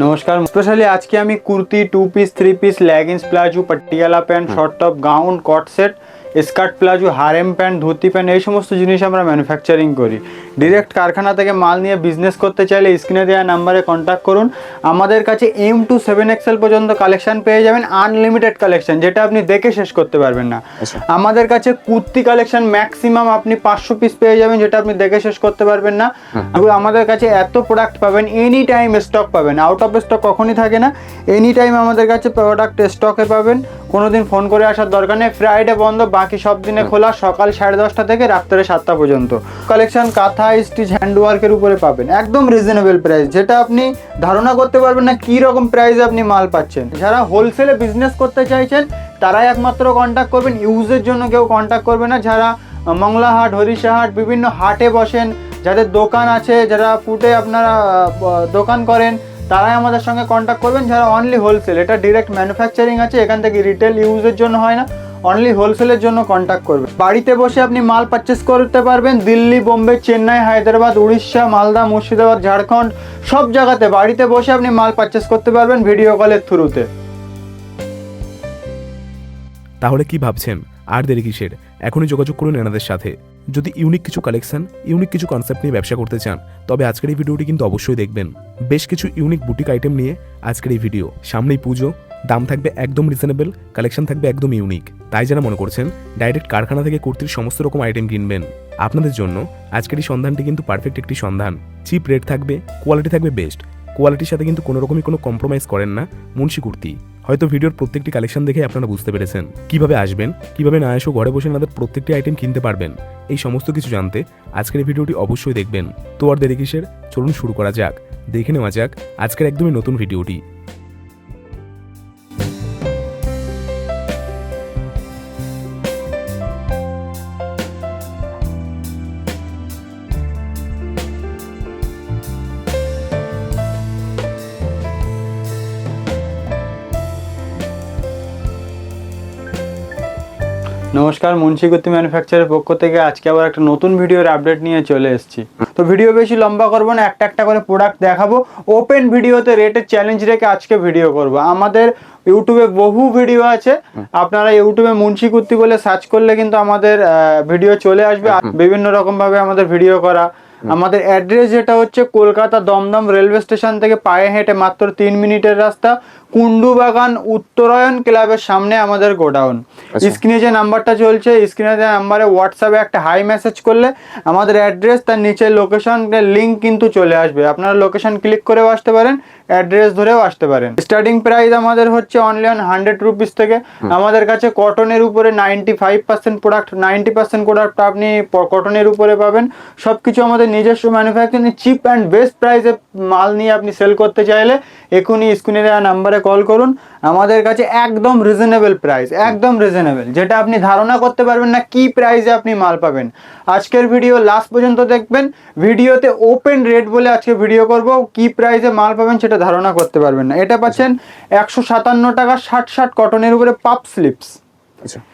নমস্কার স্পেশালি আজকে আমি kurti two piece three piece leggings palazzo Patiala pant short top gown cot set skirt palazzo harem pant dhoti pant এই সমস্ত জিনিস আমরা ম্যানুফ্যাকচারিং করি। ডিরেক্ট কারখানা থেকে মাল নিয়ে বিজনেস করতে চাইলে স্ক্রিনে দেওয়া নাম্বারে কন্ট্যাক্ট করুন। আমাদের কাছে এম টু সেভেন এক্সেল পর্যন্ত কালেকশন পেয়ে যাবেন আনলিমিটেড কালেকশন যেটা আপনি দেখে শেষ করতে পারবেন না। আচ্ছা। আমাদের কাছে কুর্তি কালেকশন ম্যাক্সিমাম আপনি পাঁচশো পিস পেয়ে যাবেন যেটা আপনি দেখে শেষ করতে পারবেন না। এবং আমাদের কাছে এত প্রোডাক্ট পাবেন এনি টাইম স্টক পাবেন আউট অফ স্টক কখনই থাকে না। এনি টাইম আমাদের কাছে প্রোডাক্ট স্টকে পাবেন কোনোদিন ফোন করে আসার দরকার নেই। ফ্রাইডে বন্ধ বাকি সব দিনে খোলা সকাল সাড়ে দশটা থেকে রাত্রে সাতটা পর্যন্ত। কালেকশন কাঁথা স্টিচ হ্যান্ডওয়ার্কের উপরে পাবেন। একদম রিজনেবল প্রাইস যেটা আপনি ধারণা করতে পারবেন না কী রকম প্রাইসে আপনি মাল পাচ্ছেন। যারা হোলসেলে বিজনেস করতে চাইছেন তারাই একমাত্র কন্ট্যাক্ট করবেন। ইউজের জন্য কেউ কন্ট্যাক্ট করবে না। যারা মংলাহাট হরিশাহাট বিভিন্ন হাটে বসেন যাদের দোকান আছে যারা ফুটে আপনারা দোকান করেন তারাই আমাদের সঙ্গে কন্ট্যাক্ট করবেন। যারা অনলি হোলসেল এটা ডিরেক্ট ম্যানুফ্যাকচারিং আছে এখান থেকে রিটেল ইউজের জন্য হয় না। অনলি হোলসেলের জন্য কন্ট্যাক্ট করবেন বাড়িতে বসে আপনি মাল পারচেস করতে পারবেন। দিল্লি, বোম্বে, চেন্নাই, হায়দ্রাবাদ, উড়িষ্যা, মালদা, মুর্শিদাবাদ, ঝাড়খণ্ড, সব জায়গাতে বাড়িতে বসে আপনি মাল পারচেস করতে পারবেন ভিডিও কলের থ্রুতে তাহলে কি ভাবছেন? আর দেরি কিসের? এখনই যোগাযোগ করুন এনাদের সাথে। যদি ইউনিক কিছু কালেকশন ইউনিক কিছু কনসেপ্ট নিয়ে ব্যবসা করতে চান, তবে আজকের এই ভিডিওটি কিন্তু অবশ্যই দেখবেন। বেশ কিছু ইউনিক বুটিক আইটেম নিয়ে আজকের এই ভিডিও সামনেই পুজো দাম থাকবে একদম রিজনেবল কালেকশন থাকবে একদম ইউনিক তাই যারা মনে করছেন ডাইরেক্ট কারখানা থেকে কুর্তির সমস্ত রকম আইটেম কিনবেন, আপনাদের জন্য আজকের এই সন্ধানটি কিন্তু পারফেক্ট একটি সন্ধান। চিপ রেট থাকবে কোয়ালিটি থাকবে বেস্ট কোয়ালিটির সাথে কিন্তু কোনো রকমই কোনো কম্প্রোমাইজ করেন না মুন্সি কুর্তি। হয়তো ভিডিওর প্রত্যেকটি কালেকশন দেখে আপনারা বুঝতে পেরেছেন। কীভাবে আসবেন, কীভাবে না এসেও ঘরে বসে আপনাদের প্রত্যেকটি আইটেম কিনতে পারবেন, এই সমস্ত কিছু জানতে আজকের এই ভিডিওটি অবশ্যই দেখবেন। তো আর দেরি কিসের? চলুন শুরু করা যাক। দেখে নেওয়া যাক আজকের একদমই নতুন ভিডিওটি। নমস্কার মুন্সিগতি ম্যানুফ্যাকচারের পক্ষ থেকে আজকে আবার একটা নতুন ভিডিওর আপডেট নিয়ে চলে এসেছি। তো ভিডিও বেশি লম্বা করব না একটা একটা করে প্রোডাক্ট দেখাবো ওপেন ভিডিওতে রেটের চ্যালেঞ্জ রেখে আজকে ভিডিও করব। আমাদের ইউটিউবে বহু ভিডিও আছে আপনারা ইউটিউবে মুন্সি কুর্তি বলে সার্চ করলে কিন্তু আমাদের ভিডিও চলে আসবে। বিভিন্ন রকম ভাবে আমাদের ভিডিও করা আমাদের অ্যাড্রেস যেটা হচ্ছে কলকাতা দমদম রেলওয়ে স্টেশন থেকে পায়ে হেঁটে মাত্র তিন মিনিটের রাস্তা কুন্ডুবাগান উত্তরায়ণ ক্লাবের সামনে আমাদের গোডাউন। আচ্ছা। স্ক্রিনে যে নাম্বারটা চলছে স্ক্রিনে যে নাম্বারে হোয়াটসঅ্যাপে একটা হাই মেসেজ করলে আমাদের অ্যাড্রেস তার নিচে লোকেশন লিঙ্ক কিন্তু চলে আসবে। আপনারা লোকেশন ক্লিক করেও আসতে পারেন। অ্যাড্রেস ধরেও আসতে পারেন। স্টার্টিং প্রাইস আমাদের হচ্ছে অনলি অন হান্ড্রেড রুপিস থেকে আমাদের কাছে কটনের উপরে ninety five percent product ninety percent product আপনি কটনের উপরে পাবেন। সব কিছু আমাদের নিজস্ব ম্যানুফ্যাকচারিং চিপ অ্যান্ড বেস্ট প্রাইসে মাল নিয়ে আপনি সেল করতে চাইলে এখনই স্ক্রিনে দেওয়া নাম্বারে কল করুন। আমাদের কাছে একদম রিজনেবল প্রাইস একদম রিজনেবল যেটা আপনি ধারণা করতে পারবেন না কি প্রাইসে আপনি মাল পাবেন। আজকের ভিডিও লাস্ট পর্যন্ত দেখবেন। ভিডিওতে ওপেন রেট বলে আজকে ভিডিও করব। কি প্রাইসে মাল পাবেন সেটা ধারণা করতে পারবেন না। এটা পাচ্ছেন একশো সাতান্ন টাকা ষাট ষাট কটনের উপরে পাপ স্লিপস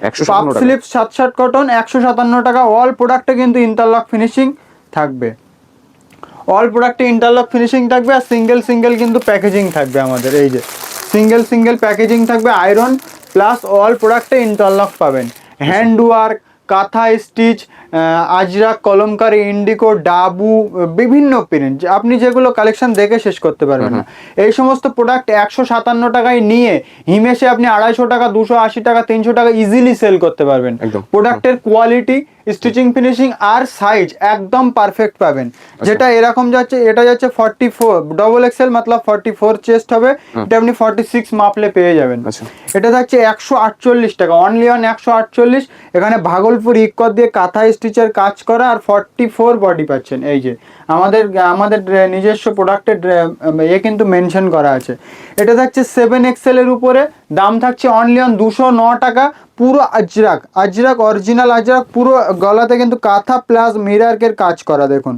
পাপ সাতান্ন টাকা। স্লিপ সাত ষাট কটন একশো সাতান্ন টাকা অল প্রোডাক্টে কিন্তু ইন্টারলক ফিনিশিং থাকবে। অল প্রোডাক্টে ইন্টারলক ফিনিশিং থাকবে আর সিঙ্গেল সিঙ্গেল কিন্তু প্যাকেজিং থাকবে আমাদের এই যে। সিঙ্গেল সিঙ্গেল প্যাকেজিং থাকবে আয়রন প্লাস অল প্রোডাক্টে ইন্টারলক পাবেন। Hand work kantha stitch Ajrakh Kalamkari indigo Dabu বিভিন্ন প্রিন্ট আপনি যেগুলো কালেকশন দেখে শেষ করতে পারবেন না। এই সমস্ত প্রোডাক্ট একশো সাতান্ন টাকায় নিয়ে হিমেশে আপনি আড়াইশো টাকা দুশো আশি টাকা তিনশো টাকা ইজিলি সেল করতে পারবেন। একদম। প্রোডাক্টের কোয়ালিটি স্টিচিং ফিনিশিং আর সাইজ একদম পারফেক্ট পাবেন। যেটা এরকম যাচ্ছে এটা যাচ্ছে ফর্টি ফোর ডবল এক্সেল মতলব ফর্টি ফোর চেস্ট হবে এটা আপনি ফর্টি সিক্স মাপলে পেয়ে যাবেন। আচ্ছা। এটা থাকছে একশো আটচল্লিশ টাকা অনলি অন একশো আটচল্লিশ। এখানে ভাগলপুর ইক্কর দিয়ে কাঁথা স্টিচের কাজ করা আর ফর্টি ফোর বডি পাচ্ছেন এই যে। আমাদের আমাদের নিজস্ব প্রোডাক্টের এ কিন্তু মেনশন করা আছে। এটা থাকছে সেভেন এক্সেলের উপরে দাম থাকছে অনলি অন দুশো ন টাকা পুরো আজরাক আজরাক অরিজিনাল আজরাক পুরো গলাতে কিন্তু কাঁথা প্লাস মিরারকের কাজ করা দেখুন।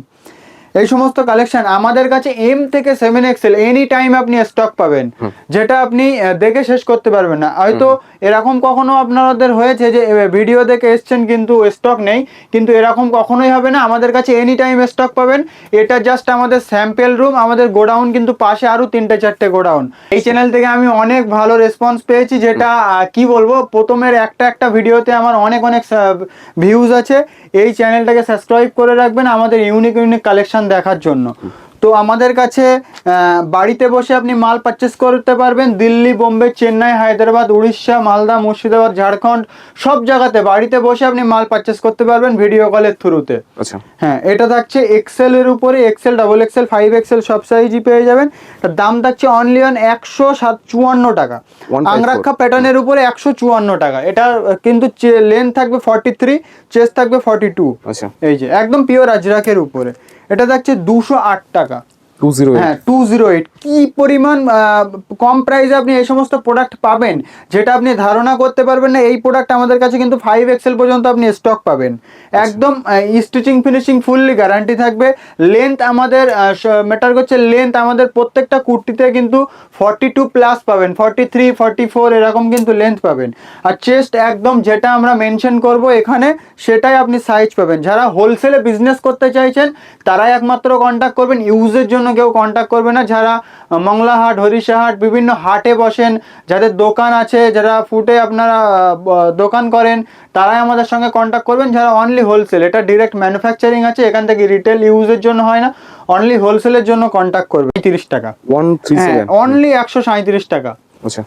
এই সমস্ত কালেকশন আমাদের কাছে এম থেকে সেভেন এক্সেল এনি টাইম আপনি স্টক পাবেন। যেটা আপনি দেখে শেষ করতে পারবেন না। হয়তো এরকম কখনো আপনাদের হয়েছে যে ভিডিও দেখে এসছেন কিন্তু স্টক নেই কিন্তু এরকম কখনোই হবে না। আমাদের কাছে এনি টাইম স্টক পাবেন। এটা জাস্ট আমাদের স্যাম্পেল রুম আমাদের গোডাউন কিন্তু পাশে আরও তিনটে চারটে গোডাউন। এই চ্যানেল থেকে আমি অনেক ভালো রেসপন্স পেয়েছি যেটা কি বলব প্রথমের একটা একটা ভিডিওতে আমার অনেক অনেক ভিউজ আছে। এই চ্যানেলটাকে সাবস্ক্রাইব করে রাখবেন। আমাদের ইউনিক ইউনিক কালেকশন দেখার জন্য। তো আমাদের কাছে বাড়িতে বসে আপনি মাল পারচেস করতে পারবেন। দিল্লি বোম্বে চেন্নাই হায়দ্রাবাদ উড়িষ্যা মালদা মুর্শিদাবাদ ঝাড়খণ্ড সব জায়গাতে বাড়িতে বসে আপনি মাল পারচেস করতে পারবেন ভিডিও কলের থ্রুতে আচ্ছা। হ্যাঁ এটা থাকছে এক্সেল এর উপরে XL double XL five XL সব সাইজই পেয়ে যাবেন। দাম থাকছে অনলি অন একশো সাত চুয়ান্ন টাকা আংরাক্ষা প্যাটার্নের উপরে একশো চুয়ান্ন টাকা। এটা কিন্তু লেন্থ থাকবে ফর্টি থ্রি চেস্ট থাকবে ফর্টি টু আচ্ছা। এই যে একদম পিওর আজরাকের উপরে। এটা থাকছে দুশো আট টাকা। টু জিরো হ্যাঁ টু জিরো এইট কি পরিমাণ কম প্রাইসে আপনি এই সমস্ত প্রোডাক্ট পাবেন যেটা আপনি ধারণা করতে পারবেন না এই প্রোডাক্ট আমাদের কাছে কিন্তু ফাইভ এক্সেল পর্যন্ত আপনি স্টক পাবেন। একদম স্টিচিং ফিনিশিং ফুললি গ্যারান্টি থাকবে। লেন্থ আমাদের ম্যাটার করছে লেন্থ আমাদের প্রত্যেকটা কুর্তিতে কিন্তু ফর্টি টু প্লাস পাবেন। ফর্টি থ্রি ফর্টি ফোর এরকম কিন্তু লেন্থ পাবেন। আর চেস্ট একদম যেটা আমরা মেনশন করব এখানে সেটাই আপনি সাইজ পাবেন। যারা হোলসেলে বিজনেস করতে চাইছেন তারাই একমাত্র কন্ট্যাক্ট করবেন। ইউজের জন্য কেউ কন্ট্যাক্ট করবে না। যারা মংলাহাট হরিশাহাট বিভিন্ন হাটে বসেন। যাদের দোকান আছে যারা ফুটে আপনারা দোকান করেন তারাই আমাদের সঙ্গে কন্ট্যাক্ট করবেন। যারা অনলি হোলসেল এটা ডিরেক্ট ম্যানুফ্যাকচারিং আছে এখান থেকে রিটেল ইউজের জন্য হয় না। অনলি হোলসেলের জন্য কন্ট্যাক্ট করবে তিরিশ টাকা। হ্যাঁ অনলি একশো সাঁত্রিশ টাকা। আচ্ছা।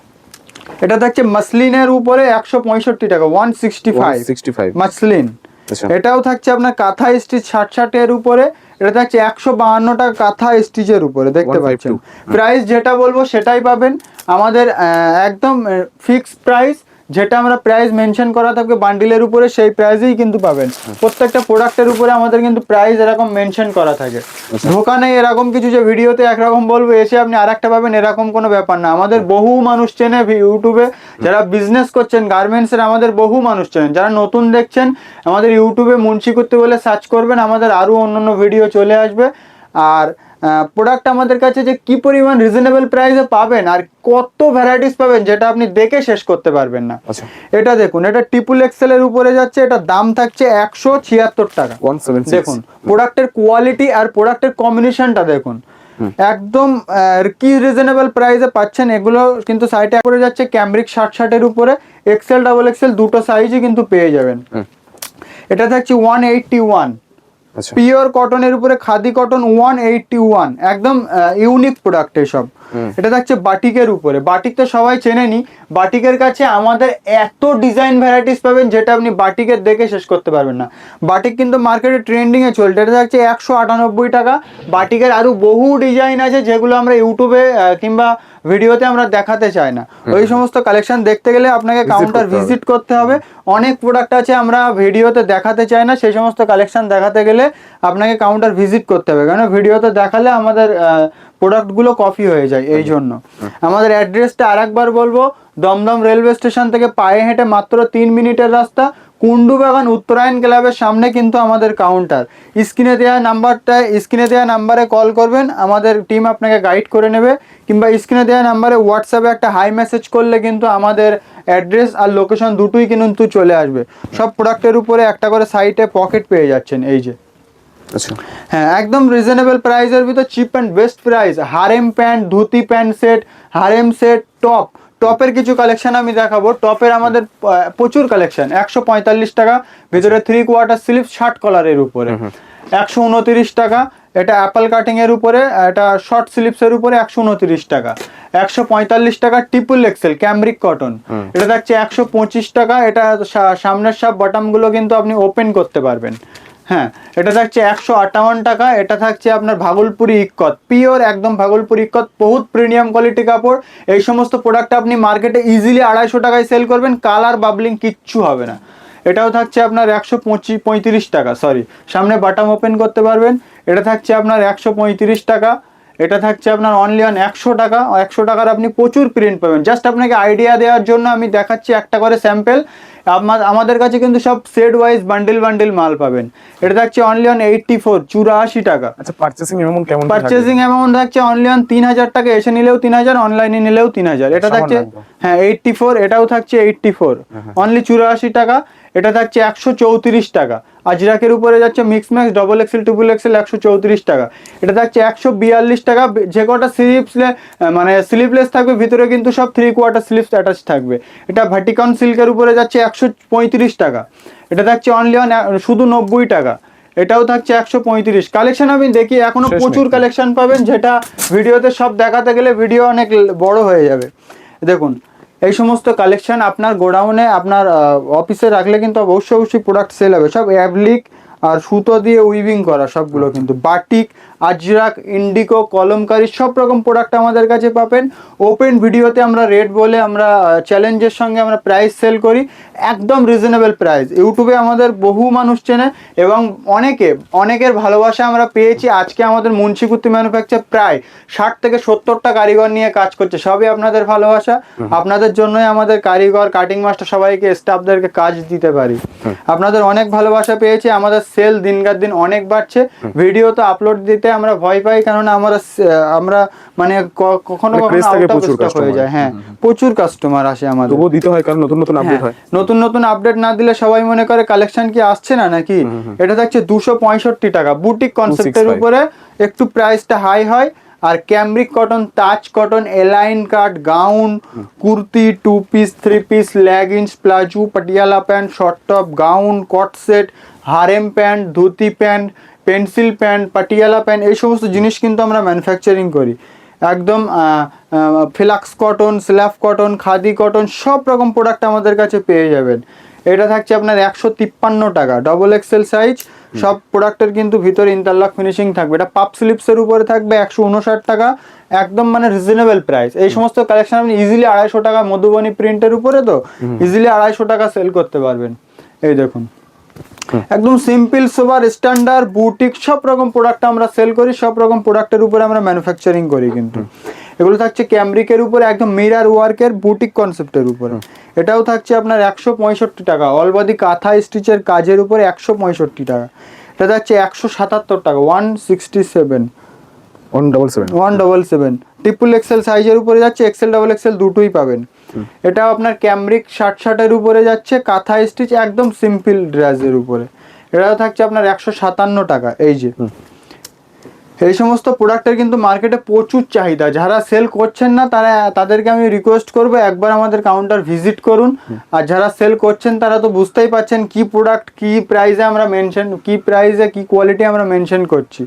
এটা থাকছে মাসলিনের উপরে একশো পঁয়ষট্টি টাকা one sixty five sixty five muslin. আচ্ছা। এটাও থাকছে আপনার কাঁথা স্টিচ ষাট ষাটের উপরে। এটা থাকছে একশো বাহান্নটা কাঁথা স্টিচের উপরে দেখতে 152 পাচ্ছেন। প্রাইস যেটা বলব সেটাই পাবেন। আমাদের আহ, একদম ফিক্স প্রাইস যেটা আমরা প্রাইস মেনশন করা থাকবে বান্ডিলের উপরে সেই প্রাইসেই কিন্তু পাবেন। প্রত্যেকটা প্রোডাক্টের উপরে আমাদের কিন্তু প্রাইস এরকম মেনশন করা থাকে। ধোকা নেই এরকম কিছু যে ভিডিওতে একরকম বলব এসে আপনি আরেকটা পাবেন এরকম কোনো ব্যাপার না। আমাদের বহু মানুষ চেনে ইউটিউবে যারা বিজনেস করছেন গার্মেন্টসের আমাদের বহু মানুষ চেনেন। যারা নতুন দেখছেন আমাদের ইউটিউবে মুন্সি করতে বলে সার্চ করবেন আমাদের আরও অন্যান্য ভিডিও চলে আসবে। আর প্রোডাক্ট আমাদের কাছে যে কি পরিমাণ রিজনেবল প্রাইসে পাবেন আর কত ভ্যারাইটিস পাবেন যেটা আপনি দেখে শেষ করতে পারবেন না। আচ্ছা। এটা দেখুন এটা ট্রিপুল এক্সেলের উপরে যাচ্ছে এটা দাম থাকছে একশো ছিয়াত্তর টাকা। দেখুন প্রোডাক্টের কোয়ালিটি আর প্রোডাক্টের কম্বিনেশনটা দেখুন। একদম কি রিজনেবল প্রাইসে পাচ্ছেন এগুলো কিন্তু সাইটে করে যাচ্ছে ক্যামরিক ষাট ষাটের উপরে এক্সেল ডাবল এক্সেল দুটো সাইজই কিন্তু পেয়ে যাবেন। এটা থাকছে ওয়ান এইটটি ওয়ান পিওর কটনের উপরে khadi cotton one eighty one একদম ইউনিক প্রোডাক্ট এসব। এটা থাকছে বাটিকের উপরে। বাটিক তো সবাই চেনে চেনেনি। বাটিকের কাছে আমাদের এত ডিজাইন ভ্যারাইটিস পাবেন যেটা আপনি বাটিকের দেখে শেষ করতে পারবেন না। বাটিক কিন্তু মার্কেটে ট্রেন্ডিংয়ে চলছে। এটা থাকছে একশো আটানব্বই টাকা। বাটিকের আরও বহু ডিজাইন আছে যেগুলো আমরা ইউটিউবে কিংবা ভিডিওতে আমরা দেখাতে চাই না। ওই সমস্ত কালেকশন দেখতে গেলে আপনাকে কাউন্টার ভিজিট করতে হবে। অনেক প্রোডাক্ট আছে আমরা ভিডিওতে দেখাতে চাই না। সেই সমস্ত কালেকশন দেখাতে গেলে আপনাকে কাউন্টার ভিজিট করতে হবে। কারণ ভিডিওতে দেখালে আমাদের প্রোডাক্টগুলো কপি হয়ে যায় এই জন্য। আমাদের অ্যাড্রেসটা আরেকবার বলব দমদম রেলওয়ে স্টেশন থেকে পায়ে হেঁটে মাত্র তিন মিনিটের রাস্তা। কুন্ডু বাগান উত্তরায়ণ ক্লাবের সামনে কিন্তু আমাদের কাউন্টার স্ক্রিনে দেওয়া নাম্বারটা স্ক্রিনে দেওয়া নাম্বারে কল করবেন আমাদের টিম আপনাকে গাইড করে নেবে কিংবা স্ক্রিনে দেওয়া নাম্বারে হোয়াটসঅ্যাপে একটা হাই মেসেজ করলে কিন্তু আমাদের অ্যাড্রেস আর লোকেশন দুটোই কিন্তু চলে আসবে। সব প্রোডাক্টের উপরে একটা করে সাইটে পকেট পেয়ে যাচ্ছেন এই যে। আচ্ছা। হ্যাঁ একদম রিজনেবল প্রাইসের ভিতর cheap and best price harem pant dhoti pant set harem set top টপের কিছু কালেকশন আমি দেখাবো। টপের আমাদের প্রচুর কালেকশন একশো পঁয়তাল্লিশ টাকা ভিতরে থ্রি কোয়ার্টার স্লিপ শার্ট কলারের উপরে। একশো উনতিরিশ টাকা এটা অ্যাপল কাটিং এর উপরে এটা শর্ট স্লিপসের উপরে একশো উনতিরিশ টাকা। একশো পঁয়তাল্লিশ টাকা ট্রিপল এক্সেল ক্যামরিক কটন এটা থাকছে একশো পঁচিশ টাকা এটা সামনের সব বটমগুলো কিন্তু আপনি ওপেন করতে পারবেন। হ্যাঁ এটা থাকছে একশো আটান্ন টাকা, এটা থাকছে আপনার ভাগলপুরি ইক্কত। পিওর একদম ভাগলপুরি ইক্কত, বহুত প্রিমিয়াম কোয়ালিটি কাপড়। এই সমস্ত প্রোডাক্ট আপনি মার্কেটে ইজিলি আড়াইশো টাকায় সেল করবেন কালার বাবলিং কিচ্ছু হবে না। এটাও থাকছে আপনার একশো পঁচিশ পঁয়ত্রিশ টাকা সরি সামনে বাটাম ওপেন করতে পারবেন, এটা থাকছে আপনার একশো পঁয়ত্রিশ টাকা, এটা থাকছে আপনার অনলি অন একশো টাকা, একশো টাকার আপনি প্রচুর প্রিন্ট পাবেন। জাস্ট আপনাকে আইডিয়া দেওয়ার জন্য আমি দেখাচ্ছি একটা করে স্যাম্পেল আমাদের কাছে কিন্তু সব সেট ওয়াইজ বান্ডিল বান্ডিল মাল পাবেন। এটা থাকছে অনলি অন এইটটি ফোর চুরাশি টাকা। আচ্ছা পার্চেসিং অ্যামাউন্ট কেমন পার্চেসিং? অ্যামাউন্ট থাকছে অনলি অন তিন হাজার টাকা এসে নিলেও তিন হাজার অনলাইনে নিলেও তিন হাজার। এটা থাকছে হ্যাঁ এইটটি ফোর এটাও থাকছে এইটটি ফোর অনলি চুরাশি টাকা এটা থাকছে একশো চৌত্রিশ টাকা। আজরাকের উপরে যাচ্ছে mix max double XL triple XL একশো চৌত্রিশ টাকা। এটা থাকছে একশো বিয়াল্লিশ টাকা। যে কটা স্লিপসলে মানে স্লিপলেস থাকবে ভিতরে কিন্তু সব থ্রি কোয়ার্টার স্লিপস অ্যাটাচ থাকবে। এটা ভাটিকন সিল্কের উপরে যাচ্ছে একশো পঁয়ত্রিশ টাকা। এটা থাকছে অনলি অন শুধু নব্বই টাকা। এটাও থাকছে একশো পঁয়ত্রিশ। কালেকশন আমি দেখি এখনও প্রচুর কালেকশন পাবেন যেটা ভিডিওতে সব দেখাতে গেলে ভিডিও অনেক বড় হয়ে যাবে। দেখুন এই সমস্ত কালেকশন আপনার গোডাউনে আপনার অফিসে রাখলে কিন্তু অবশ্যই অবশ্যই প্রোডাক্ট সেল হবে। সব অ্যাবলিক আর সুতো দিয়ে উইভিং করা সবগুলো কিন্তু। বাটিক আজরাক ইন্ডিকো কলমকারি সব রকম প্রোডাক্ট আমাদের কাছে পাবেন। ওপেন ভিডিওতে আমরা রেট বলে আমরা চ্যালেঞ্জের সঙ্গে আমরা প্রাইস সেল করি। একদম রিজনেবল প্রাইস ইউটিউবে আমাদের বহু মানুষ চেনে এবং অনেকে অনেকের ভালোবাসা আমরা পেয়েছি। আজকে আমাদের মুন্সিকুত্তি ম্যানুফ্যাকচার প্রায় ষাট থেকে সত্তরটা কারিগর নিয়ে কাজ করছে। সবই আপনাদের ভালোবাসা। আপনাদের জন্যই আমাদের কারিগর কাটিং মাস্টার সবাইকে স্টাফদেরকে কাজ দিতে পারি। আপনাদের অনেক ভালোবাসা পেয়েছি। আমাদের সেল দিনকার দিন অনেক বাড়ছে। ভিডিও তো আপলোড দিতে আমরা ভয় পাই কারণ আমরা আমরা মানে কখনো মানে কখনো হয়ে যায় হ্যাঁ। প্রচুর কাস্টমার আসে আমাদের। তবুও দিতে হয় কারণ নতুন নতুন আপডেট হয়। হ্যাঁ, নতুন নতুন আপডেট না দিলে সবাই মনে করে কালেকশন কি আসছে না নাকি? এটা থাকছে দুশো পঁয়ষট্টি টাকা। বুটিক কনসেপ্টের 265 উপরে একটু প্রাইসটা হাই হয়। আর cambric cotton Taj cotton A line cut gown kurti two piece three piece leggings palazzo Patiala pant short top gown cot set harem pant dhoti pant pencil pant Patiala pant এই সমস্ত জিনিস কিন্তু আমরা manufacturing করি। একদম flax cotton slub cotton khadi cotton সব রকম product আমাদের কাছে পেয়ে যাবেন। এটা থাকছে আপনার একশো তিপ্পান্ন টাকা ডবল এক্সেল সাইজ সব প্রোডাক্টের কিন্তু ভিতরে ইন্টারলক ফিনিশিং থাকবে। এটা পাপ স্লিপসের উপরে থাকবে একশো উনষাট টাকা একদম মানে রিজনেবল প্রাইস এই সমস্ত কালেকশন আপনি ইজিলি আড়াইশো টাকা মধুবনী প্রিন্টের উপরে তো ইজিলি আড়াইশো টাকা সেল করতে পারবেন। এই দেখুন। একদম সিম্পল সোবার স্ট্যান্ডার্ড বুটিক সব রকম প্রোডাক্ট আমরা সেল করি সব রকম প্রোডাক্টের উপরে আমরা ম্যানুফ্যাকচারিং করি কিন্তু। এগুলো থাকছে ক্যামরিকের উপরে একদম মিরার ওয়ার্কের বুটিক কনসেপ্টের উপরে। এটাও থাকছে আপনার একশো পঁয়ষট্টি টাকা। অলবাদি কাঁথা স্টিচের কাজের উপরে একশো পঁয়ষট্টি টাকা। এটা থাকছে একশো সাতাত্তর টাকা one sixty seven one double seven one double seven triple XL সাইজের উপরে যাচ্ছে এক্সেল ডবল এক্সেল দুটোই পাবেন। এটা আপনার ক্যামরিক শার্ট শার্টের উপরে যাচ্ছে কাঁথা স্টিচ একদম সিম্পল ড্রেসের উপরে। এটাও থাকছে আপনার একশো সাতান্ন টাকা এই যে। এই সমস্ত প্রোডাক্টের কিন্তু মার্কেটে প্রচুর চাহিদা। যারা সেল করছেন না তারা তাদেরকে আমি রিকোয়েস্ট করব একবার আমাদের কাউন্টার ভিজিট করুন। আর যারা সেল করছেন তারা তো বুঝতেই পাচ্ছেন কি প্রোডাক্ট কি প্রাইসে আমরা মেনশন কি প্রাইসে কি কোয়ালিটি আমরা মেনশন করছি।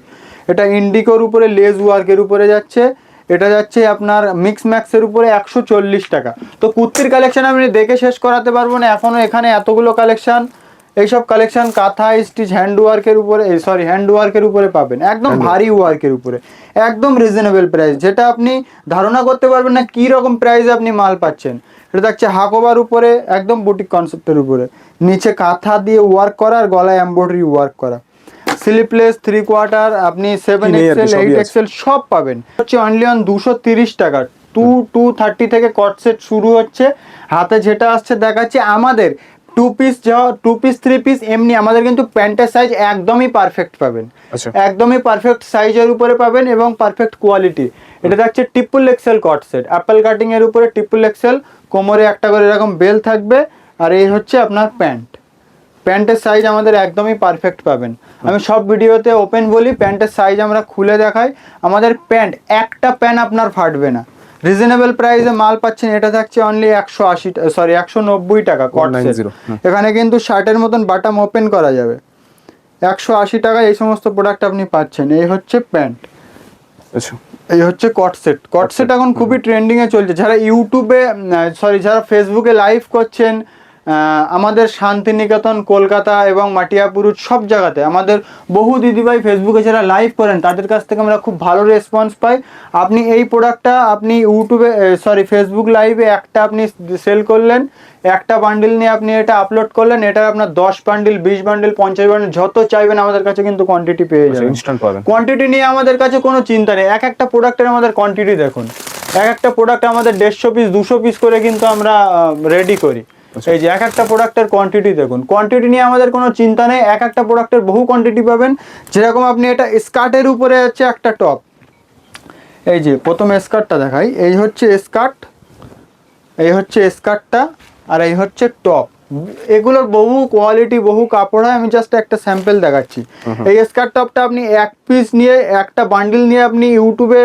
এটা ইন্ডিকোর উপরে লেজ ওয়ার্কের উপরে যাচ্ছে। এটা যাচ্ছে আপনার মিক্স ম্যাক্সের উপরে একশো চল্লিশ টাকা। তো কুর্তির কালেকশন আমি দেখে শেষ করাতে পারব না এখনও এখানে এতগুলো কালেকশন এইসব কালেকশন কাঁথা স্টিচ হ্যান্ড ওয়ার্কের উপরে সরি হ্যান্ড ওয়ার্কের উপরে পাবেন একদম ভারী ওয়ার্কের উপরে একদম রিজনেবল প্রাইস যেটা আপনি ধারণা করতে পারবেন না কি রকম প্রাইসে আপনি মাল পাচ্ছেন। এটা থাকছে হাকোবার উপরে একদম বুটিক কনসেপ্টের উপরে। নিচে কাঁথা দিয়ে ওয়ার্ক করা আর গলায় এমব্রয়ডারি ওয়ার্ক করা। স্লিপলেস থ্রি কোয়ার্টার আপনি সেভেন এক্সেল এইট এক্সেল সব পাবেন। হচ্ছে অনলি অন দুশো তিরিশ টাকা। টু টু থার্টি থেকে কট সেট শুরু হচ্ছে। হাতে যেটা আসছে দেখাচ্ছে আমাদের। টু পিস যা টু পিস থ্রি পিস এমনি আমাদের কিন্তু প্যান্টের সাইজ একদমই পারফেক্ট পাবেন। আচ্ছা। একদমই পারফেক্ট সাইজের উপরে পাবেন এবং পারফেক্ট কোয়ালিটি এটা থাকছে ট্রিপল এক্সেল কট সেট অ্যাপেল কাটিং এর উপরে ট্রিপল এক্সেল কোমরে একটা করে এরকম বেল থাকবে। আর এই হচ্ছে আপনার প্যান্ট প্যান্টের সাইজ আমাদের একদমই পারফেক্ট পাবেন। আমি সব ভিডিওতে ওপেন বলি প্যান্টের সাইজ আমরা খুলে দেখাই। আমাদের প্যান্ট একটা প্যান্ট আপনার ফাটবে না। রিজনেবল প্রাইসে মাল পাচ্ছেন এটা থাকছে অনলি একশো আশি সরি একশো নব্বই টাকা কট 190, এখানে কিন্তু শার্টের মতন বাটাম ওপেন করা যাবে। একশো আশি টাকা এই সমস্ত প্রোডাক্ট আপনি পাচ্ছেন। এই হচ্ছে প্যান্ট। আচ্ছা। এই হচ্ছে কট সেট কট সেট এখন খুবই ট্রেন্ডিং এ চলছে। যারা ইউটিউবে সরি যারা ফেসবুকে লাইভ করছেন আমাদের শান্তিনিকেতন কলকাতা এবং মাটিয়াপুরুষ সব জায়গাতে আমাদের বহু দিদিভাই ফেসবুকে যারা লাইভ করেন তাদের কাছ থেকে আমরা খুব ভালো রেসপন্স পাই। আপনি এই প্রোডাক্টটা আপনি ইউটিউবে সরি ফেসবুক লাইভে একটা আপনি সেল করলেন একটা বান্ডিল নিয়ে আপনি এটা আপলোড করলেন এটা আপনার দশ বান্ডিল বিশ বান্ডিল পঞ্চাশ বান্ডিল যত চাইবেন আমাদের কাছে কিন্তু কোয়ান্টিটি পেয়ে যাবেন। ইনস্ট্যান্ট পাবেন। কোয়ান্টিটি নিয়ে আমাদের কাছে কোনো চিন্তা নেই। এক একটা প্রোডাক্টের আমাদের কোয়ান্টিটি দেখুন। এক একটা প্রোডাক্ট আমাদের দেড়শো পিস দুশো পিস করে কিন্তু আমরা রেডি করি। এই যে এক একটা প্রোডাক্টের কোয়ান্টিটি দেখুন। কোয়ান্টিটি নিয়ে আমাদের কোনো চিন্তা নেই। এক একটা প্রোডাক্টের বহু কোয়ান্টিটি পাবেন। যেরকম আপনি এটা স্কার্টের উপরে আছে একটা টপ এই যে প্রথম স্কার্টটা দেখাই। এই হচ্ছে স্কার্ট এই হচ্ছে স্কার্টটা আর এই হচ্ছে টপ এগুলোর বহু কোয়ালিটি বহু কাপড় হয় আমি জাস্ট একটা স্যাম্পল দেখাচ্ছি। এই স্কার্ট টপটা আপনি এক পিস নিয়ে একটা বান্ডিল নিয়ে আপনি ইউটিউবে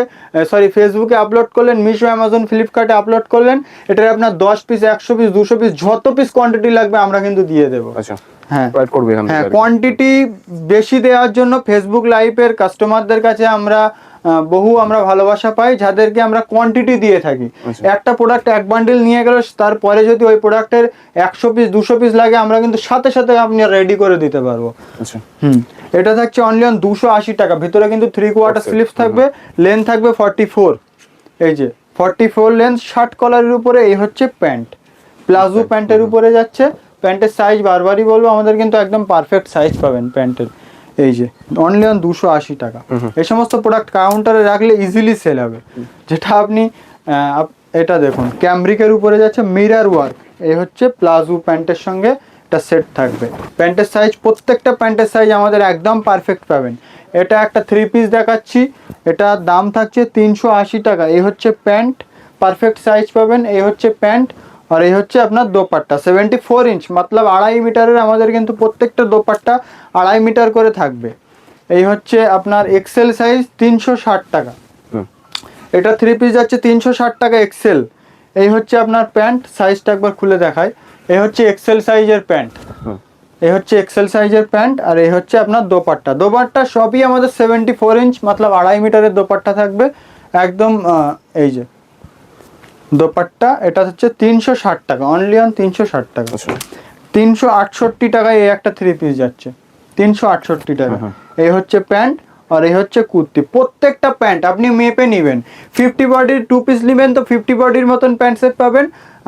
সরি ফেসবুকে আপলোড করলেন মিশো অ্যামাজন ফ্লিপকার্টে আপলোড করলেন এটার আপনার দশ পিস একশো পিস দুশো পিস যত পিস কোয়ান্টিটি লাগবে আমরা কিন্তু দিয়ে দেবো। আচ্ছা হ্যাঁ। থেকে হ্যাঁ। কোয়ান্টিটি বেশি দেওয়ার জন্য ফেসবুক লাইভের কাস্টমারদের কাছে আমরা বহু আমরা ভালোবাসা পাই যাদেরকে আমরা কোয়ান্টিটি দিয়ে থাকি। আচ্ছা। একটা প্রোডাক্ট এক বান্ডিল নিয়ে গেলে তারপরে যদি ওই প্রোডাক্টের একশো পিস দুশো পিস লাগে আমরা কিন্তু সাথে সাথে আপনি রেডি করে দিতে পারব। আচ্ছা। হুম। এটা থাকছে অনলি অন দুশো আশি টাকা। ভিতরে কিন্তু থ্রি কোয়ার্টার. স্লিপস থাকবে লেন্থ থাকবে ফর্টি ফোর এই যে ফর্টি ফোর লেন্থ শার্ট কলারের উপরে এই হচ্ছে প্যান্ট প্লাজো. প্যান্টের উপরে যাচ্ছে। প্যান্টের সাইজ বারবারই বলব আমাদের কিন্তু একদম পারফেক্ট সাইজ পাবেন প্যান্টের এই যে অনলি অন দুশো আশি টাকা। এই সমস্ত প্রোডাক্ট কাউন্টারে রাখলে ইজিলি সেল হবে। যেটা আপনি এটা দেখুন ক্যামব্রিকের উপরে যাচ্ছে মিরার ওয়ার্ক এই হচ্ছে প্লাজো প্যান্টের সঙ্গে একটা সেট থাকবে। প্যান্টের সাইজ প্রত্যেকটা প্যান্টের সাইজ আমাদের একদম পারফেক্ট পাবেন। এটা একটা থ্রি পিস দেখাচ্ছি। এটা দাম থাকছে তিনশো আশি টাকা। এই হচ্ছে প্যান্ট পারফেক্ট সাইজ পাবেন। এই হচ্ছে প্যান্ট আর এই হচ্ছে আপনার দোপাট্টা সেভেন্টি ফোর ইঞ্চ মতলব আড়াই মিটারের আমাদের কিন্তু প্রত্যেকটা দোপাট্টা আড়াই মিটার করে থাকবে। এই হচ্ছে আপনার এক্সেল সাইজ তিনশো ষাট টাকা। এটা থ্রি পিস যাচ্ছে তিনশো ষাট টাকা এক্সেল। এই হচ্ছে আপনার প্যান্ট সাইজটা একবার খুলে দেখায় এই হচ্ছে এক্সেল সাইজের প্যান্ট। এই হচ্ছে এক্সেল সাইজের প্যান্ট আর এই হচ্ছে আপনার দোপাট্টা। দোপাট্টা সবই আমাদের সেভেন্টি ফোর ইঞ্চ মতলব আড়াই মিটারের দোপাট্টা থাকবে। একদম এই যে দোপাট্টা এটা হচ্ছে তিনশো ষাট টাকা অনলি অন তিনশো ষাট টাকা। আচ্ছা। তিনশো আটষট্টি টাকায় এই একটা থ্রি পিস যাচ্ছে তিনশো আটষট্টি টাকা। হুম, এই হচ্ছে প্যান্ট আর এই হচ্ছে কুর্তি প্রত্যেকটা প্যান্ট আপনি মেপে নেবেন। ফিফটি বডির টু পিস নেবেন তো ফিফটি বডির মতন প্যান্ট সেট পাবেন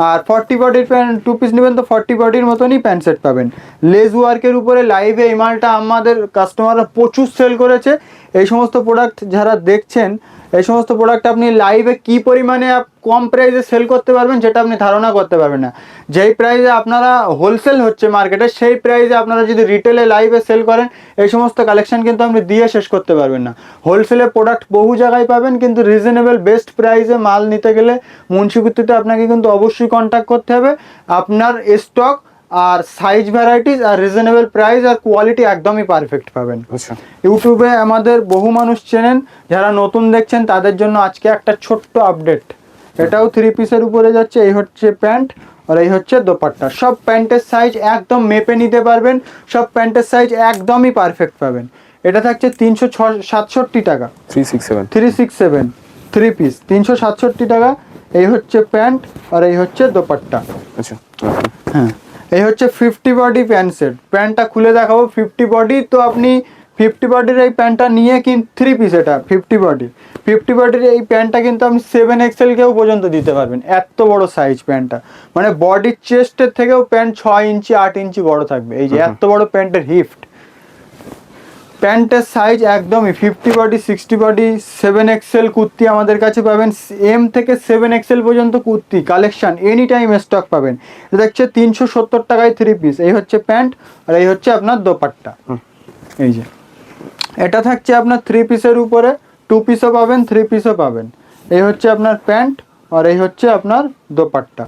আর ফর্টি বডির প্যান্ট টু পিস নেবেন তো ফর্টি বডির মতনই প্যান্ট সেট পাবেন। লেজ ওয়ার্কের উপরে লাইভে এই মালটা আমাদের কাস্টমাররা প্রচুর সেল করেছে। এই সমস্ত প্রোডাক্ট যারা দেখছেন এই সমস্ত প্রোডাক্ট আপনি লাইভে কি পরিমাণে কম প্রাইসে সেল করতে পারবেন সেটা আপনি ধারণা করতে পারবেন না। যেই প্রাইসে আপনারা হোলসেল হচ্ছে মার্কেটে সেই প্রাইসে আপনারা যদি রিটেলে লাইভে সেল করেন, এই সমস্ত কালেকশন কিন্তু আপনি দিয়ে শেষ করতে পারবেন না। হোলসেলে প্রোডাক্ট বহু জায়গায় পাবেন, কিন্তু রিজনেবল বেস্ট প্রাইসে মাল নিতে গেলে মুন্সিপুত্তিতে আপনাকে কিন্তু অবশ্যই কন্ট্যাক্ট করতে হবে। আপনার স্টক আর সাইজ ভ্যারাইটিস আর রিজনেবল প্রাইস আর কোয়ালিটি একদমই পারফেক্ট পাবেন। আচ্ছা। ইউটিউবে আমাদের বহু মানুষ চেনেন যারা নতুন দেখছেন তাদের জন্য আজকে একটা ছোট্ট আপডেট এটাও থ্রি পিসের উপরে যাচ্ছে এই হচ্ছে প্যান্ট আর এই হচ্ছে দোপাট্টা। সব প্যান্টের সাইজ একদম মেপে নিতে পারবেন সব প্যান্টের সাইজ একদমই পারফেক্ট পাবেন। এটা থাকছে তিনশো ছ সাতষট্টি টাকা। Three six seven three six seven three piece তিনশো সাতষট্টি টাকা। এই হচ্ছে প্যান্ট আর এই হচ্ছে দোপাট্টা। আচ্ছা। হ্যাঁ। এই হচ্ছে ফিফটি বডি প্যান্ট সেট প্যান্টটা খুলে দেখাবো। ফিফটি বডি তো আপনি ফিফটি বডির এই প্যান্টটা নিয়ে কিন্তু থ্রি পিস এটা ফিফটি বডি ফিফটি বডির এই প্যান্টটা কিন্তু আপনি সেভেন এক্সেলকেও পর্যন্ত দিতে পারবেন। এত বড় সাইজ প্যান্টটা মানে বডির চেস্টের থেকেও প্যান্ট ছয় ইঞ্চি আট ইঞ্চি বড় থাকবে। এই যে এত বড় প্যান্টের হিফট প্যান্টের সাইজ একদমই fifty body sixty body seven XL kurti আমাদের কাছে পাবেন। এম থেকে সেভেন এক্সেল পর্যন্ত kurti collection any time stock পাবেন। এটা দেখছে তিনশো সত্তর টাকায় থ্রি পিস এই হচ্ছে প্যান্ট আর এই হচ্ছে আপনার দোপাট্টা। এই যে। এটা থাকছে আপনার থ্রি পিসের উপরে। টু পিসও পাবেন থ্রি পিসও পাবেন। এই হচ্ছে আপনার প্যান্ট আর এই হচ্ছে আপনার dupatta.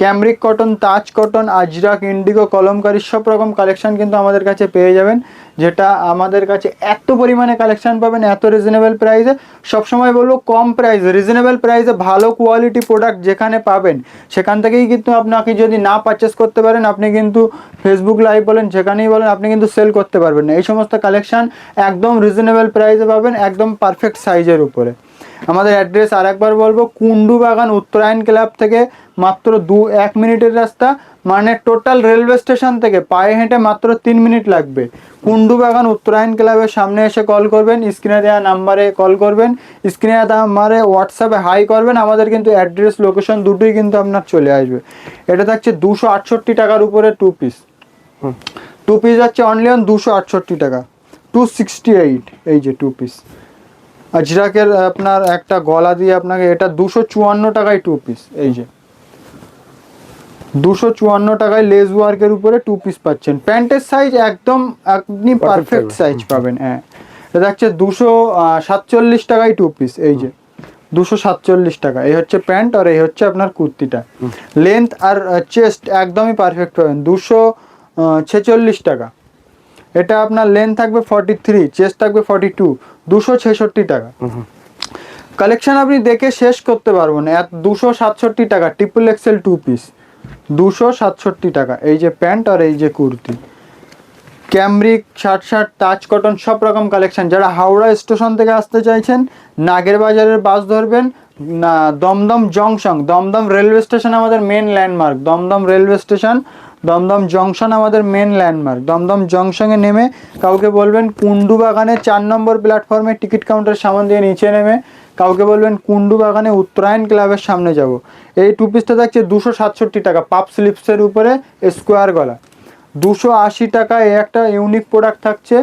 Cambric cotton Taj cotton Ajrak indigo Kalamkari, সব রকম কালেকশন কিন্তু আমাদের কাছে পেয়ে যাবেন। যেটা আমাদের কাছে এত পরিমাণে কালেকশন পাবেন, এত রিজনেবল প্রাইসে সবসময় বলব, কম প্রাইসে রিজনেবল প্রাইসে ভালো কোয়ালিটি প্রোডাক্ট যেখানে পাবেন, সেখান থেকেই কিন্তু আপনাকে যদি না পারচেস করতে পারেন, আপনি কিন্তু ফেসবুক লাইভ বলেন, যেখানেই বলেন, আপনি কিন্তু সেল করতে পারবেন না। এই সমস্ত কালেকশন একদম রিজনেবল প্রাইসে পাবেন, একদম পারফেক্ট সাইজের উপরে। আমাদের অ্যাড্রেস আরেকবার বলব কুন্ডু বাগান উত্তরায়ণ ক্লাব থেকে মাত্র দু এক মিনিটের রাস্তা মানে টোটাল রেলওয়ে স্টেশন থেকে পায়ে হেঁটে মাত্র তিন মিনিট লাগবে। কুন্ডু বাগান উত্তরায়ণ ক্লাবের সামনে এসে কল করবেন স্ক্রিনে দেওয়া নাম্বারে কল করবেন স্ক্রিনে দেওয়া নাম্বারে হোয়াটসঅ্যাপে হাই করবেন আমাদের কিন্তু অ্যাড্রেস লোকেশন দুটোই কিন্তু আপনার চলে আসবে। এটা থাকছে দুশো আটষট্টি টাকার উপরে টু পিস টু পিস যাচ্ছে অনলি অন দুশো আটষট্টি টাকা। টু সিক্সটি এইট এই যে টু পিস আজরাকের আপনার একটা গলা দিয়ে আপনাকে এটা দুশো চুয়ান্ন টাকায় টু পিস এই যে। দুশো চুয়ান্ন টাকায় লেস ওয়ার্কের উপরে টু পিস পাচ্ছেন। প্যান্টের সাইজ একদম আপনি পারফেক্ট সাইজ পাবেন হ্যাঁ। এটা হচ্ছে দুশো সাতচল্লিশ টাকায় টু পিস এই যে। দুশো সাতচল্লিশ টাকা। এই হচ্ছে প্যান্ট আর এই হচ্ছে আপনার কুর্তিটা। লেন্থ আর চেস্ট একদমই পারফেক্ট পাবেন। দুশো ছেচল্লিশ টাকা। এটা আপনার লেন্থ থাকবে ফর্টি থ্রি চেস্ট থাকবে ফর্টি টু দুশো ছেষট্টি টাকা। কালেকশন আপনি দেখে শেষ করতে পারব না এত দুশো সাতষট্টি টাকা ট্রিপল এক্সেল টু পিস দুশো সাতষট্টি টাকা এই যে প্যান্ট আর এই যে kurti. Cambric shirt shirt touch cotton সব রকম কালেকশন যারা হাওড়া স্টেশন থেকে আসতে চাইছেন নাগের বাজারের বাস ধরবেন না, Dumdum junction, Dumdum railway station আমাদের main landmark Dumdum railway station, Dumdum junction আমাদের মেন ল্যান্ডমার্ক দমদম জংশনে নেমে কাউকে বলবেন কুন্ডু বাগানে চার নম্বর প্ল্যাটফর্মে টিকিট কাউন্টার সামনে দিয়ে নিচে নেমে কাউকে বলবেন কুন্ডু বাগানে উত্তরায়ণ ক্লাবের সামনে যাব। এই টু পিসটা থাকছে দুশো সাতষট্টি টাকা, পাপ স্লিপসের উপরে স্কোয়ার গলা। দুশো আশি টাকা এ একটা ইউনিক প্রোডাক্ট থাকছে,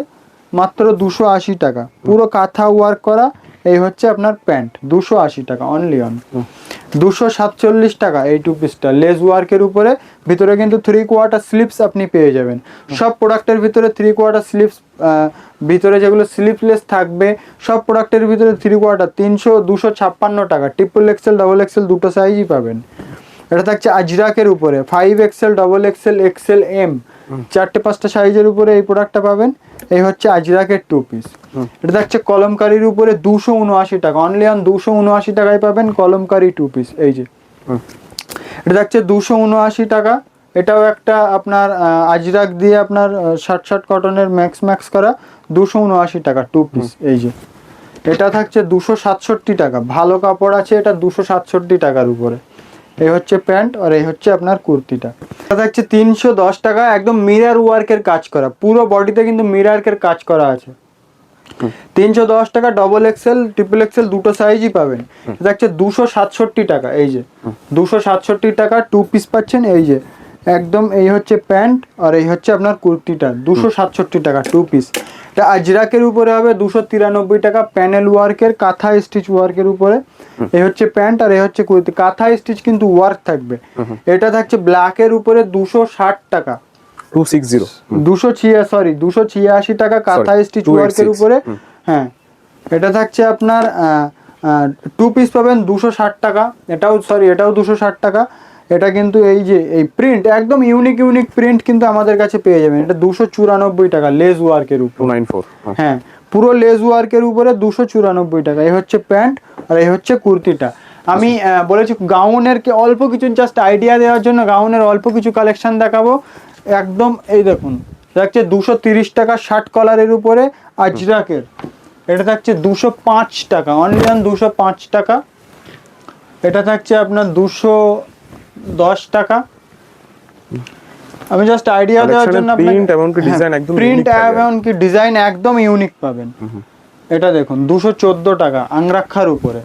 মাত্র দুশো আশি টাকা। পুরো কাঁথা ওয়ার্ক করা এই হচ্ছে আপনার প্যান্ট দুশো আশি টাকা অনলি অন দুশো সাতচল্লিশ টাকা এই টু পিসটা লেস ওয়ার্কের উপরে ভিতরে কিন্তু থ্রি কোয়ার্টার স্লিপস আপনি পেয়ে যাবেন। সব প্রোডাক্টের ভিতরে থ্রি কোয়ার্টার স্লিপস ভিতরে যেগুলো স্লিপলেস থাকবে সব প্রোডাক্টের ভিতরে থ্রি কোয়ার্টার তিনশো দুশো ছাপ্পান্ন টাকা। ট্রিপল এক্সেল ডবল এক্সেল দুটো সাইজই পাবেন। এটা থাকছে আজরাকের উপরে five XL double XL XL M চারটে পাঁচটা সাইজের উপরে এই প্রোডাক্টটা পাবেন। এই হচ্ছে আজরাকের টু পিস এটা থাকছে কলমকারির উপরে দুশো উনআশি টাকা। অনলি অন দুশো উনআশি টাকায় পাবেন কলমকারি টু পিস এই যে। এটা থাকছে দুশো উনআশি টাকা। এটাও একটা আপনার আজরাক দিয়ে আপনার শার্ট শার্ট কটনের ম্যাক্স ম্যাক্স করা দুশো উনআশি টাকা টু পিস এই যে। এটা থাকছে দুশো সাতষট্টি টাকা। ভালো কাপড় আছে এটা দুশো সাতষট্টি টাকার উপরে। এই হচ্ছে প্যান্ট আর এই হচ্ছে আপনার কুর্তিটা। এটা যাচ্ছে তিনশো দশ টাকা একদম মিরার ওয়ার্কের কাজ করা। পুরো বডিতে কিন্তু মিরার্কের কাজ করা আছে। তিনশো দশ টাকা ডবল এক্সেল ট্রিপল এক্সেল দুটো সাইজই পাবেন। দেখছে হচ্ছে দুশো সাতষট্টি টাকা এই যে। দুশো সাতষট্টি টাকা টু পিস পাচ্ছেন এই যে। একদম এই হচ্ছে প্যান্ট আর এই হচ্ছে আপনার কুর্তিটা দুশো সাতষট্টি টাকা টু পিস এটা আজরাকের উপরে হবে দুশো তিরানব্বই টাকা প্যানেল ওয়ার্কের কাঁথা স্টিচ ওয়ার্কের উপরে। এই হচ্ছে প্যান্ট আর এই হচ্ছে কুর্তি। কাঁথা স্টিচ কিন্তু ওয়ার্ক থাকবে। এটা থাকছে ব্ল্যাকের উপরে দুশো ষাট টাকা। টু সিক্স জিরো দুশো ছিয়া সরি দুশো ছিয়াশি টাকা কাঁথা স্টিচ ওয়ার্কের উপরে। হ্যাঁ। এটা থাকছে আপনার টু পিস পাবেন দুশো ষাট টাকা। এটাও সরি এটাও দুশো ষাট টাকা। এটা কিন্তু এই যে এই প্রিন্ট একদম ইউনিক ইউনিক প্রিন্ট কিন্তু আমাদের কাছে পেয়ে যাবেন। এটা দুশো চুরানব্বই টাকা লেজ ওয়ার্কের উপর। নাইন ফোর হ্যাঁ পুরো লেজ ওয়ার্কের উপরে দুশো চুরানব্বই টাকা। এই হচ্ছে প্যান্ট আর এই হচ্ছে কুর্তিটা। আমি বলেছি গাউনের কি অল্প কিছু জাস্ট আইডিয়া দেওয়ার জন্য গাউনের অল্প কিছু কালেকশন দেখাবো। একদম এই দেখুন থাকছে দুশো তিরিশ টাকা শার্ট কলারের উপরে আজরাকের। এটা থাকছে দুশো পাঁচ টাকা অনলি অন দুশো পাঁচ টাকা। এটা থাকছে আপনার দুশো দশ টাকা। আমি জাস্ট আইডিয়া দেওয়ার জন্য print এমনকি design একদম প্রিন্ট। এমনকি ডিজাইন একদম ইউনিক পাবেন। এটা দেখুন দুশো চোদ্দ টাকা আংরাক্ষার উপরে।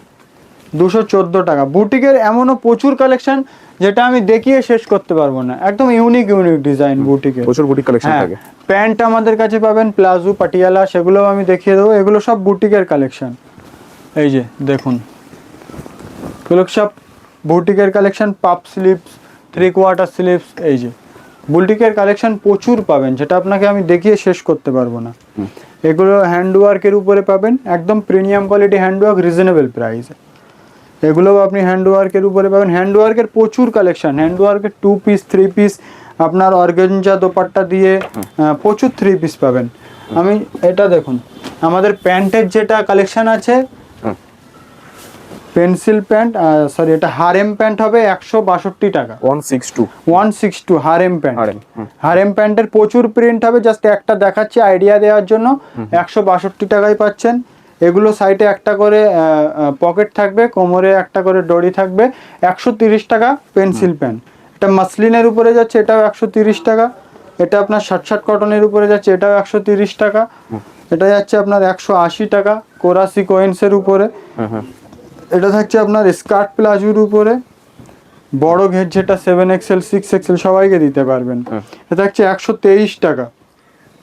দুশো চোদ্দ টাকা। বুটিকের এমনও প্রচুর কালেকশন যেটা আমি দেখিয়ে শেষ করতে পারব না। একদম ইউনিক ইউনিক ডিজাইন বুটিকের। প্রচুর বুটিক কালেকশন হ্যাঁ থাকে। প্যান্ট আমাদের কাছে পাবেন প্লাজো পাটিয়ালা সেগুলোও আমি দেখিয়ে দেবো। এগুলো সব বুটিকের কালেকশন এই যে দেখুন। এগুলো সব বুটিকের collection puff sleeves three quarter sleeves এই যে। বুটিকের কালেকশন প্রচুর পাবেন যেটা আপনাকে আমি দেখিয়ে শেষ করতে পারব না। এগুলো হ্যান্ডওয়ার্কের উপরে পাবেন একদম প্রিমিয়াম কোয়ালিটি হ্যান্ডওয়ার্ক রিজনেবল প্রাইসে এগুলোও আপনি হ্যান্ডওয়ার্কের উপরে পাবেন। হ্যান্ডওয়ার্কের প্রচুর কালেকশন হ্যান্ডওয়ার্কের টু পিস থ্রি পিস আপনার অর্গেঞ্জা দোপাট্টা দিয়ে প্রচুর থ্রি পিস পাবেন। আমি এটা দেখুন আমাদের প্যান্টের যেটা কালেকশন আছে। পেন্সিল প্যান্ট সরি এটা হারেম প্যান্ট হবে একশো বাষট্টি টাকা। One six two. One six two harem pant. Harem, প্যান্টের প্রচুর প্রিন্ট হবে জাস্ট একটা দেখাচ্ছি আইডিয়া দেওয়ার জন্য। একশো বাষট্টি টাকায় পাচ্ছেন। এগুলো সাইডে একটা করে পকেট থাকবে কোমরে একটা করে দড়ি থাকবে একশো তিরিশ টাকা পেন্সিল প্যান্ট। এটা মাসলিনের উপরে যাচ্ছে এটাও একশো তিরিশ টাকা। এটা আপনার ষাট ষাট কটনের উপরে যাচ্ছে এটাও একশো তিরিশ টাকা। এটা যাচ্ছে আপনার একশো আশি টাকা কোরাসি কোয়েন্সের উপরে। এটা থাকছে আপনার স্কার্ট প্লাজুর উপরে। বড় ঘের যেটা সেভেন এক্সেল সিক্স এক্সেল সবাইকে দিতে পারবেন। এটা থাকছে একশো তেইশ টাকা।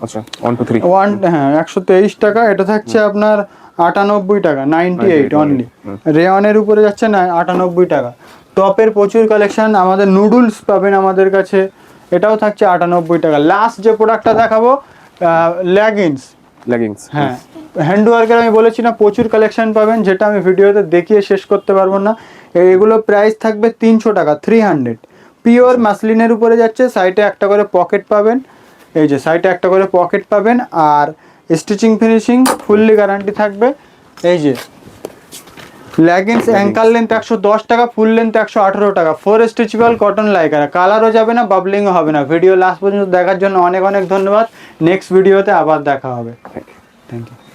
আচ্ছা ওয়ান টু থ্রি ওয়ান হ্যাঁ একশো তেইশ টাকা। এটা থাকছে আপনার আটানব্বই টাকা নাইনটি এইট অনলি রেওয়ানের উপরে যাচ্ছে না আটানব্বই টাকা। টপের প্রচুর কালেকশন আমাদের নুডলস পাবেন আমাদের কাছে। এটাও থাকছে আটানব্বই টাকা। লাস্ট যে প্রোডাক্টটা দেখাবো লেগিংস লেগিংস হ্যাঁ হ্যান্ড ওয়ার্কের আমি বলেছি না, প্রচুর কালেকশন পাবেন, যেটা আমি ভিডিওতে দেখিয়ে শেষ করতে পারব না। এগুলো প্রাইস থাকবে তিনশো টাকা থ্রি হান্ড্রেড পিওর মাসলিনের উপরে যাচ্ছে সাইডে একটা করে পকেট পাবেন, এই যে সাইডে একটা করে পকেট পাবেন, আর স্টিচিং ফিনিশিং ফুললি গ্যারান্টি থাকবে, এই যে। লেগিংস অ্যাঙ্কার লেন্থ একশো দশ টাকা ফুল লেন্থ একশো আঠেরো টাকা। ফোর স্টিচেবল কটন লাইকার কালারও যাবে না বাবলিংও হবে না। ভিডিও লাস্ট পর্যন্ত দেখার জন্য অনেক অনেক ধন্যবাদ। নেক্সট ভিডিওতে আবার দেখা হবে। Thank you